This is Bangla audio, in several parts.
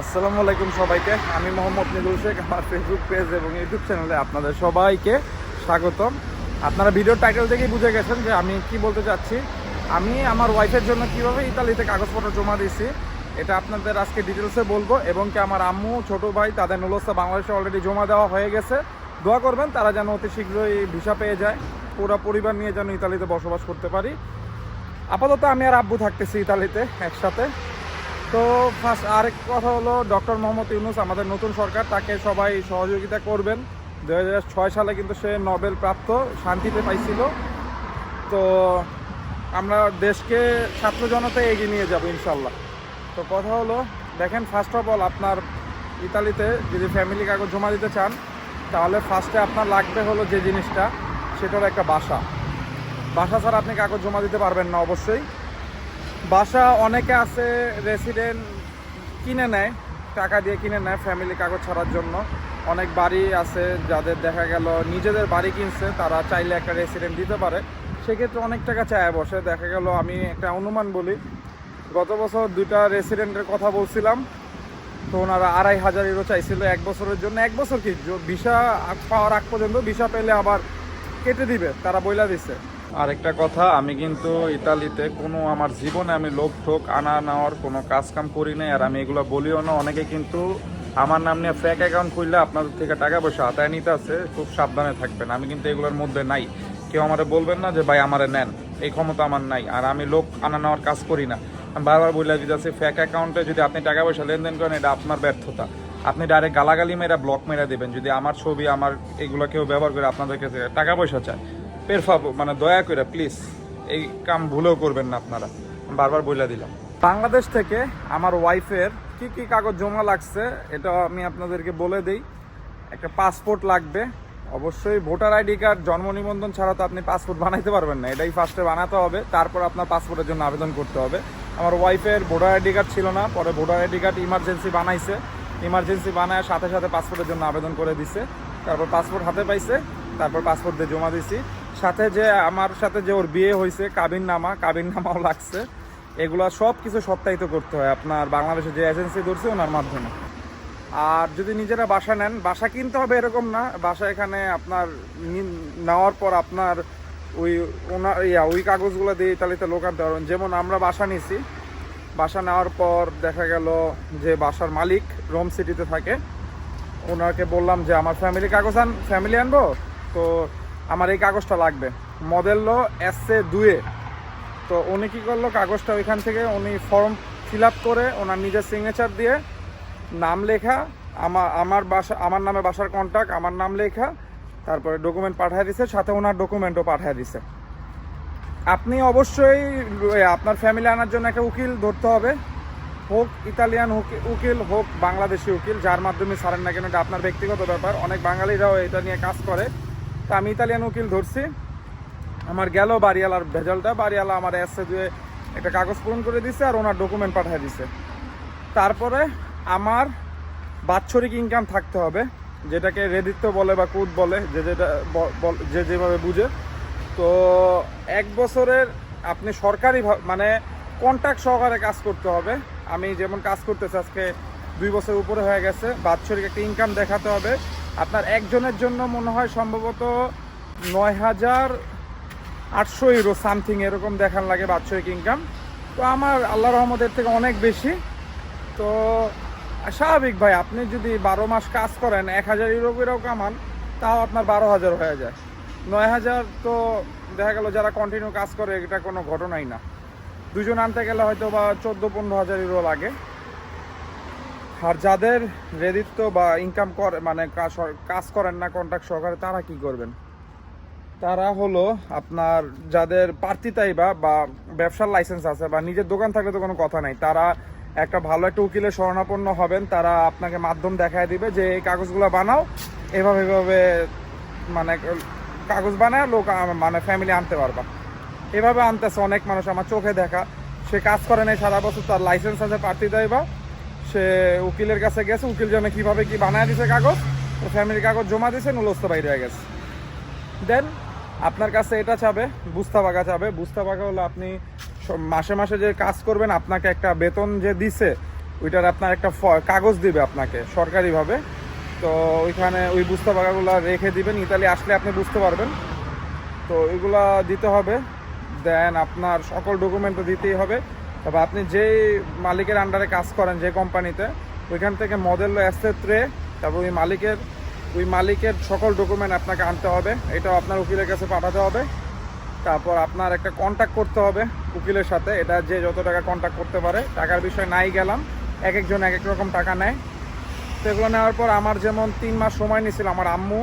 আসসালামু আলাইকুম সবাইকে। আমি মোহাম্মদ নিদুল শেখ, আমার ফেসবুক পেজ এবং ইউটিউব চ্যানেলে আপনাদের সবাইকে স্বাগতম। আপনারা ভিডিওর টাইটেল থেকেই বুঝে গেছেন যে আমি কি বলতে চাচ্ছি। আমি আমার ওয়াইফের জন্য কীভাবে ইতালিতে কাগজপত্র জমা দিয়েছি, এটা আপনাদের আজকে ডিটেলসে বলব। এবং কি আমার আম্মু, ছোট ভাই, তাদের নুলস্তা বাংলাদেশে অলরেডি জমা দেওয়া হয়ে গেছে। দোয়া করবেন, তারা যেন অতি শীঘ্রই ভিসা পেয়ে যায়। পুরো পরিবার নিয়ে যেন ইতালিতে বসবাস করতে পারি। আপাতত আমি আর আব্বু থাকতেছি ইতালিতে একসাথে। তো ফার্স্ট আরেক কথা হলো ডক্টর মোহাম্মদ ইউনুস আমাদের নতুন সরকার, তাকে সবাই সহযোগিতা করবেন। দু সালে কিন্তু সে নোবেল প্রাপ্ত, শান্তিতে পাইছিল। তো আমরা দেশকে, ছাত্র জনতায় এগিয়ে নিয়ে যাব ইনশাল্লাহ। তো কথা হলো, দেখেন ফার্স্ট অফ অল আপনার ইতালিতে যদি ফ্যামিলি কাগজ জমা দিতে চান, তাহলে ফার্স্টে আপনার লাগবে হলো যে জিনিসটা সেটা হলো একটা বাসা। বাসা ছাড়া আপনি কাগজ জমা দিতে পারবেন না অবশ্যই। বাসা অনেকে আছে রেসিডেন্ট কিনে নেয়, টাকা দিয়ে কিনে নেয় ফ্যামিলি কাগজ ছাড়ার জন্য। অনেক বাড়ি আছে যাদের দেখা গেল নিজেদের বাড়ি কিনছে, তারা চাইলে একটা রেসিডেন্ট দিতে পারে। সেক্ষেত্রে অনেক টাকা চায় বসে। দেখা গেল আমি একটা অনুমান বলি, গত বছর দুইটা রেসিডেন্টের কথা বলছিলাম, তো ওনারা আড়াই হাজার ইউরো চাইছিল এক বছরের জন্য। এক বছর কি? ভিসা পাওয়ার আগ পর্যন্ত ভিসা পেলে আবার কেটে দিবে, তারা বইলা দিছে। আরেকটা কথা, আমি কিন্তু ইতালিতে কোনো আমার জীবনে আমি লোক ঠোক আনা নেওয়ার কোনো কাজ কাম করি নাই, আর আমি এগুলো বলিও না। অনেকে কিন্তু আমার নাম নিয়ে ফ্যাক অ্যাকাউন্ট খুললে আপনাদের থেকে টাকা পয়সা আতায় নিতে আছে, খুব সাবধানে থাকবেন। আমি কিন্তু এগুলোর মধ্যে নাই। কেউ আমারে বলবেন না যে, ভাই, আমারে নেন। এই ক্ষমতা আমার নাই, আর আমি লোক আনা নেওয়ার কাজ করি না। আমি বারবার বলে দিতেছি ফ্যাক অ্যাকাউন্টে যদি আপনি টাকা পয়সা লেনদেন করেন, এটা আপনার ব্যর্থতা। আপনি ডাইরেক্ট গালাগালি মেরা ব্লক মেরা দেবেন। যদি আমার ছবি, আমার এগুলো কেউ ব্যবহার করে আপনাদের কাছে টাকা পয়সা চায় পেরফা মানে দয়া করে প্লিজ এই কাম ভুলেও করবেন না আপনারা। বারবার বলে দিলাম। বাংলাদেশ থেকে আমার ওয়াইফের কি কি কাগজ জমা লাগছে এটা আমি আপনাদেরকে বলে দিই। একটা পাসপোর্ট লাগবে। অবশ্যই ভোটার আইডি কার্ড, জন্ম নিবন্ধন ছাড়া তো আপনি পাসপোর্ট বানাইতে পারবেন না। এটাই ফার্স্টে বানাতে হবে। তারপর আপনার পাসপোর্টের জন্য আবেদন করতে হবে। আমার ওয়াইফের ভোটার আইডি কার্ড ছিল না, পরে ভোটার আইডি কার্ড ইমার্জেন্সি বানাইছে। ইমার্জেন্সি বানায় সাথে সাথে পাসপোর্টের জন্য আবেদন করে দিছে। তারপর পাসপোর্ট হাতে পাইছে। তারপর পাসপোর্ট দিয়ে জমা দিছি সাথে যে আমার সাথে যে ওর বিয়ে হয়েছে কাবিন নামা কাবিন নামাও লাগছে। এগুলো সব কিছু সত্যায়িত করতে হয় আপনার বাংলাদেশে যে এজেন্সি ধরছে ওনার মাধ্যমে। আর যদি নিজেরা বাসা নেন, বাসা কিনতে হবে এরকম না। বাসা এখানে আপনার নেওয়ার পর আপনার ওই ওনার ইয়া, ওই কাগজগুলো দিয়ে ইতালিতে লোক আনতে পারবেন যেমন আমরা বাসা নিছি, বাসা নেওয়ার পর দেখা গেল যে বাসার মালিক রোম সিটিতে থাকে। ওনাকে বললাম যে, আমার ফ্যামিলি কাগজ আন ফ্যামিলি আনব? তো আমার এই কাগজটা লাগবে। মডেললো এস এ দুয়ে তো উনি কী করল? কাগজটা ওইখান থেকে উনি ফর্ম ফিল করে ওনার নিজের সিগনেচার দিয়ে নাম লেখা আমার আমার বাসা আমার নামে বাসার কন্ট্যাক্ট আমার নাম লেখা, তারপরে ডকুমেন্ট পাঠিয়ে দিছে, সাথে ওনার ডকুমেন্টও পাঠিয়ে দিছে। আপনি অবশ্যই আপনার ফ্যামিলি আনার জন্য একটা উকিল ধরতে হবে। হোক ইতালিয়ান উকি- উকিল, হোক বাংলাদেশি উকিল, যার মাধ্যমে ছাড়েন না কেন, এটা আপনার ব্যক্তিগত ব্যাপার। অনেক বাঙালিরাও এটা নিয়ে কাজ করে। তা আমি ইতালিয়ান উকিল ধরছি। আমার গেল বাড়িওয়ালার ভেজালটা, বাড়িওয়ালা আমার এসে দিয়ে একটা কাগজ পূরণ করে দিছে আর ওনার ডকুমেন্ট পাঠিয়ে দিছে। তারপরে আমার বাৎসরিক ইনকাম থাকতে হবে, যেটাকে রেদিত্ব বলে বা কুদ বলে, যে যেটা যে যেভাবে বুঝে। তো এক বছরের আপনি সরকারি মানে কন্ট্যাক্ট সহকারে কাজ করতে হবে। আমি যেমন কাজ করতেছি আজকে দুই বছর উপরে হয়ে গেছে, বাৎসরিক একটা ইনকাম দেখাতে হবে। আপনার একজনের জন্য মনে হয় সম্ভবত নয় হাজার আটশো ইউরো সামথিং এরকম দেখান লাগে বাৎসরিক ইনকাম তো আমার আল্লাহ রহমতের থেকে অনেক বেশি। তো স্বাভাবিক ভাই, আপনি যদি বারো মাস কাজ করেন, এক হাজার ইউরো করেও কামান, তাও আপনার বারো হাজার হয়ে যায়। নয় হাজার তো দেখা গেল যারা কন্টিনিউ কাজ করে, এটা কোনো ঘটনাই না। দুজন আনতে গেলে হয়তো বা চোদ্দ পনেরো হাজার ইউরো লাগে। আর যাদের রেদিত্ব বা ইনকাম করে মানে কাজ- করেন না কন্ট্রাক্ট সহকারে, তারা কি করবেন? তারা হলো আপনার যাদের প্রার্থিতাই বা বা ব্যবসার লাইসেন্স আছে বা নিজের দোকান থাকলে তো কোনো কথা নাই, তারা একটা ভালো একটা উকিলের শরণাপন্ন হবেন, তারা আপনাকে মাধ্যম দেখায় দিবে যে এই কাগজগুলো বানাও, এভাবে এভাবে মানে কাগজ বানায় লোক মানে ফ্যামিলি আনতে পারবা। এভাবে আনতেছে অনেক মানুষ, আমার চোখে দেখা। সে কাজ করে নাই সারা বছর, তার লাইসেন্স আছে প্রার্থিতাই বা সে উকিলের কাছে গেছে, উকিল জানে কীভাবে কি বানায় দিছে কাগজ তো ফ্যামিলির কাগজ জমা দিছে, নুলস্ত বাইরে হয়ে গেছে। দেন আপনার কাছে এটা চাবে বুস্তা বাগা চাবে। বুস্তা বাগা হলো আপনি মাসে মাসে যে কাজ করবেন, আপনাকে একটা বেতন যে দিছে, ওইটার আপনার একটা কাগজ দিবে আপনাকে, সরকারিভাবে। তো ওইখানে ওই বুঝতে পারাগুলো রেখে দিবেন, ইতালি আসলে আপনি বুঝতে পারবেন। তো এগুলা দিতে হবে, দেন আপনার সকল ডকুমেন্ট তো দিতেই হবে। তবে আপনি যেই মালিকের আন্ডারে কাজ করেন, যে কোম্পানিতে ওইখান থেকে মডেল অ্যাসেত্রে তারপর ওই মালিকের ওই মালিকের সকল ডকুমেন্ট আপনাকে আনতে হবে, এটাও আপনার উকিলের কাছে পাঠাতে হবে। তারপর আপনার একটা কন্ট্যাক্ট করতে হবে উকিলের সাথে, এটা যে যত টাকা কন্ট্যাক্ট করতে পারে, টাকার বিষয় নাই গেলাম, এক একজন এক এক রকম টাকা নেয়। তো এগুলো নেওয়ার পর আমার যেমন তিন মাস সময় নিয়েছিল, আমার আম্মু,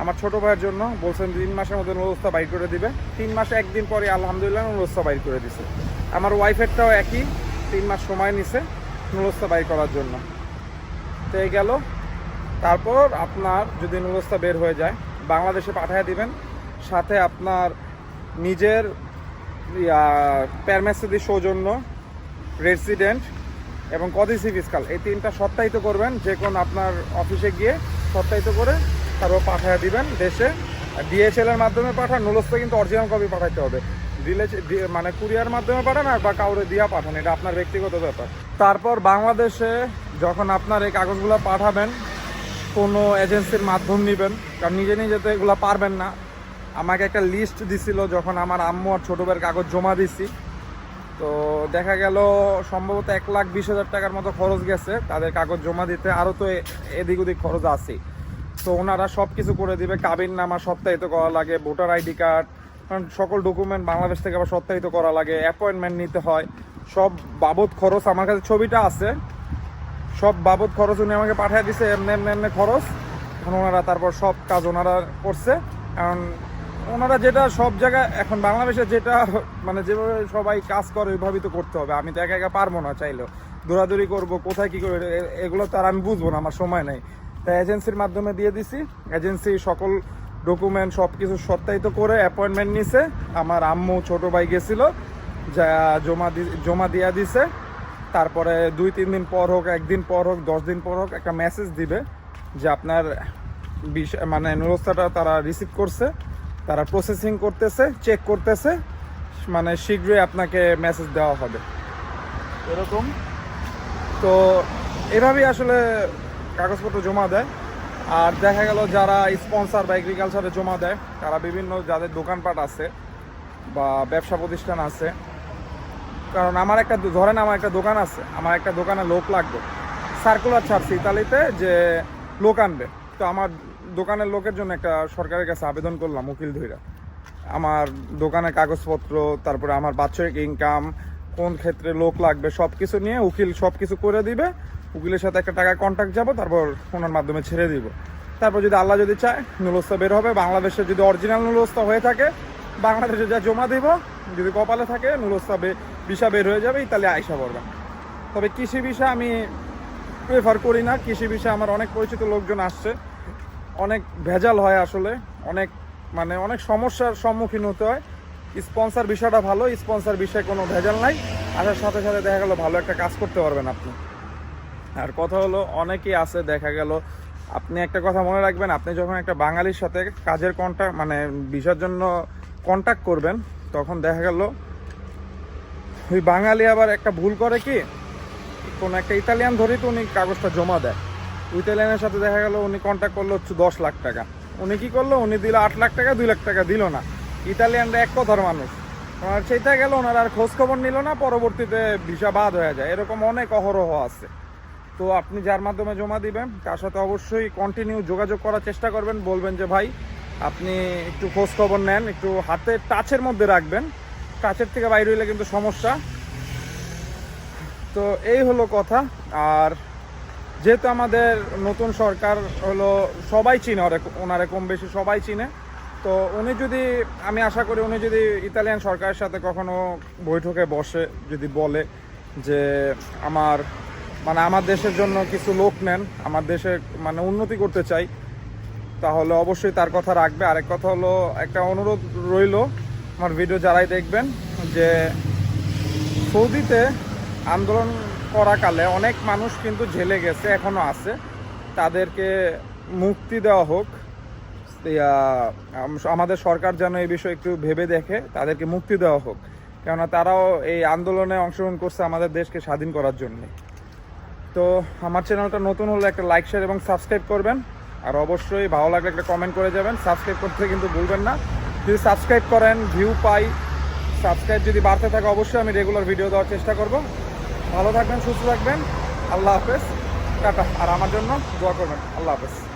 আমার ছোট ভাইয়ের জন্য, বলছেন তিন মাসের মধ্যে নুরস্তা বাইর করে দিবে। তিন মাসে একদিন পরে আলহামদুলিল্লাহ নুরস্তা বাইর করে দিছে। আমার ওয়াইফেরটাও একই, তিন মাস সময় নিছে নুরস্তা বাইর করার জন্য। তো এই গেল। তারপর আপনার যদি নুরস্তা বের হয়ে যায়, বাংলাদেশে পাঠিয়ে দিবেন। সাথে আপনার নিজের প্যারমেসিদি সৌজন্য রেসিডেন্ট এবং কদিসি ফিসকাল এই তিনটা সত্যায়িত করবেন, যে কোন আপনার অফিসে গিয়ে সত্যায়িত করে তারপর পাঠিয়ে দিবেন দেশে। ডিএচএল এর মাধ্যমে পাঠান, নুলস্ত কিন্তু অরিজিনাল কপি পাঠাতে হবে। দিলে মানে কুরিয়ার মাধ্যমে পাঠান আর বা কাউরে দিয়া পাঠান, এটা আপনার ব্যক্তিগত ব্যাপার। তারপর বাংলাদেশে যখন আপনার এই কাগজগুলো পাঠাবেন, কোনো এজেন্সির মাধ্যম নেবেন, কারণ নিজে নিজে তো এগুলো পারবেন না। আমাকে একটা লিস্ট দিছিল যখন আমার আম্মু আর ছোটো ভাইয়ের কাগজ জমা দিছি। তো দেখা গেল সম্ভবত এক লাখ বিশ হাজার টাকার মতো খরচ গেছে তাদের কাগজ জমা দিতে আরও তো এদিক ওদিক খরচ আছে তো ওনারা সব কিছু করে দিবে, কাবিন নামা সত্যায়িত করা লাগে, ভোটার আইডি কার্ড কারণ সকল ডকুমেন্ট বাংলাদেশ থেকে আবার সত্যায়িত করা লাগে অ্যাপয়েন্টমেন্ট নিতে হয়, সব বাবদ খরচ আমার কাছে ছবিটা আছে। সব বাবদ খরচ উনি আমাকে পাঠিয়ে দিছে, এমনি এমনি এমনি খরচ। এখন ওনারা তারপর সব কাজ ওনারা করছে। কারণ ওনারা যেটা সব জায়গায়, এখন বাংলাদেশে যেটা মানে যেভাবে সবাই কাজ করে, ওইভাবেই তো করতে হবে। আমি তো একা একা পারব না চাইলেও। দৌড়াদৌড়ি করব, কোথায় কী করব এগুলো তো আর আমি বুঝব না, আমার সময় নেই। তাই এজেন্সির মাধ্যমে দিয়ে দিছি। এজেন্সি সকল ডকুমেন্ট সব কিছু সত্যায়িত করে অ্যাপয়েন্টমেন্ট নিছে। আমার আম্মু ছোট ভাই গেছিল যা জমা দি জমা দিয়া দিছে। তারপরে দুই তিন দিন পর হোক একদিন পর হোক দশ দিন পর হোক একটা মেসেজ দিবে যে আপনার বিষ- মানে নুরস্তাটা তারা রিসিভ করছে তারা প্রসেসিং করতেছে চেক করতেছে মানে শীঘ্রই আপনাকে মেসেজ দেওয়া হবে। এরকম? তো এভাবেই আসলে কাগজপত্র জমা দেয়। আর দেখা গেল যারা স্পন্সর বা এগ্রিকালচারে জমা দেয়, তারা বিভিন্ন যাদের দোকানপাট আছে বা ব্যবসা প্রতিষ্ঠান আছে, কারণ আমার একটা ধরেন আমার একটা দোকান আছে, আমার একটা দোকানে লোক লাগবে। সার্কুলার ছাড়ছি ইতালিতে যে লোক আনবে। তো আমার দোকানের লোকের জন্য একটা সরকারের কাছে আবেদন করলাম, উকিল ধৈরা আমার দোকানের কাগজপত্র, তারপরে আমার বাৎসরিক ইনকাম কোন ক্ষেত্রে লোক লাগবে সব কিছু নিয়ে উকিল সব কিছু করে দিবে। উকিলের সাথে একটা টাকা কন্ট্যাক্ট যাব, তারপর ওনার মাধ্যমে ছেড়ে দিব। তারপর যদি আল্লাহ যদি চায়, নুলস্তা বের হবে। বাংলাদেশে যদি অরিজিনাল নুলস্তা হয়ে থাকে, বাংলাদেশে যা জমা দিব, যদি কপালে থাকে, নুলস্তা ভিসা বের হয়ে যাবে, ইতালি আইসা পড়বে। তবে কৃষি ভিসা আমি প্রেফার করি না। কৃষি ভিসা আমার অনেক পরিচিত লোকজন আসছে। অনেক ভেজাল হয় আসলে। অনেক মানে অনেক সমস্যার সম্মুখীন হতে হয়। স্পন্সর বিষয়টা ভালো, স্পন্সর বিষয়ে কোনো ভেজাল নাই। আসার সাথে সাথে দেখা গেলো ভালো একটা কাজ করতে পারবেন আপনি। আর কথা হলো, অনেকেই আছে, দেখা গেল। আপনি একটা কথা মনে রাখবেন, আপনি যখন একটা বাঙালির সাথে কাজের কন্ট্যাক্ট মানে ভিসার জন্য কন্ট্যাক্ট করবেন, তখন দেখা গেল, ওই বাঙালি আবার একটা ভুল করে কি, কোনো একটা ইতালিয়ান ধরেই তো উনি কাগজটা জমা দেয়। ইতালিয়ানের সাথে দেখা গেল, উনি কন্ট্যাক্ট করল হচ্ছে দশ লাখ টাকা। উনি কি করল, উনি দিল আট লাখ টাকা, দুই লাখ টাকা দিল না। ইতালিয়ানরা এক কথার মানুষ। সেইটা গেল, ওনারা আর খোঁজ খবর নিল না, পরবর্তীতে ভিসা বাদ হয়ে যায়। এরকম অনেক অহরহ আছে। তো আপনি যার মাধ্যমে জমা দিবেন, তার সাথে অবশ্যই কন্টিনিউ যোগাযোগ করার চেষ্টা করবেন। বলবেন যে, ভাই, আপনি একটু খোঁজ খবর নেন, একটু হাতে টাচের মধ্যে রাখবেন। টাচের থেকে বাইরে হইলে কিন্তু সমস্যা। তো এই হলো কথা। আর যেহেতু আমাদের নতুন সরকার হলো, সবাই চিনে ওনারে কম বেশি সবাই চিনে। তো উনি যদি, আমি আশা করি উনি যদি ইতালিয়ান সরকারের সাথে কখনো বৈঠকে বসে, যদি বলে যে, আমার মানে আমার দেশের জন্য কিছু লোক নেন, আমার দেশে মানে উন্নতি করতে চাই, তাহলে অবশ্যই তার কথা রাখবে। আরেক কথা হলো, একটা অনুরোধ রইল, আমার ভিডিও যারাই দেখবেন, যে সৌদিতে আন্দোলন করাকালে অনেক মানুষ কিন্তু ঝেলে গেছে, এখনও আছে। তাদেরকে মুক্তি দেওয়া হোক। আমাদের সরকার যেন এই বিষয়ে একটু ভেবে দেখে, তাদেরকে মুক্তি দেওয়া হোক। কেননা তারাও এই আন্দোলনে অংশগ্রহণ করছে আমাদের দেশকে স্বাধীন করার জন্য। তো আমার চ্যানেলটা নতুন হলে একটা লাইক শেয়ার এবং সাবস্ক্রাইব করবেন। আর অবশ্যই ভালো লাগলে একটা কমেন্ট করে যাবেন। সাবস্ক্রাইব করতে কিন্তু ভুলবেন না। যদি সাবস্ক্রাইব করেন ভিউ পাই সাবস্ক্রাইব যদি বাড়তে থাকে, অবশ্যই আমি রেগুলার ভিডিও দেওয়ার চেষ্টা করব। ভালো থাকবেন, সুস্থ থাকবেন। আল্লাহ হাফেজ। টাটা। আর আমার জন্য দোয়া করবেন। আল্লাহ হাফেজ।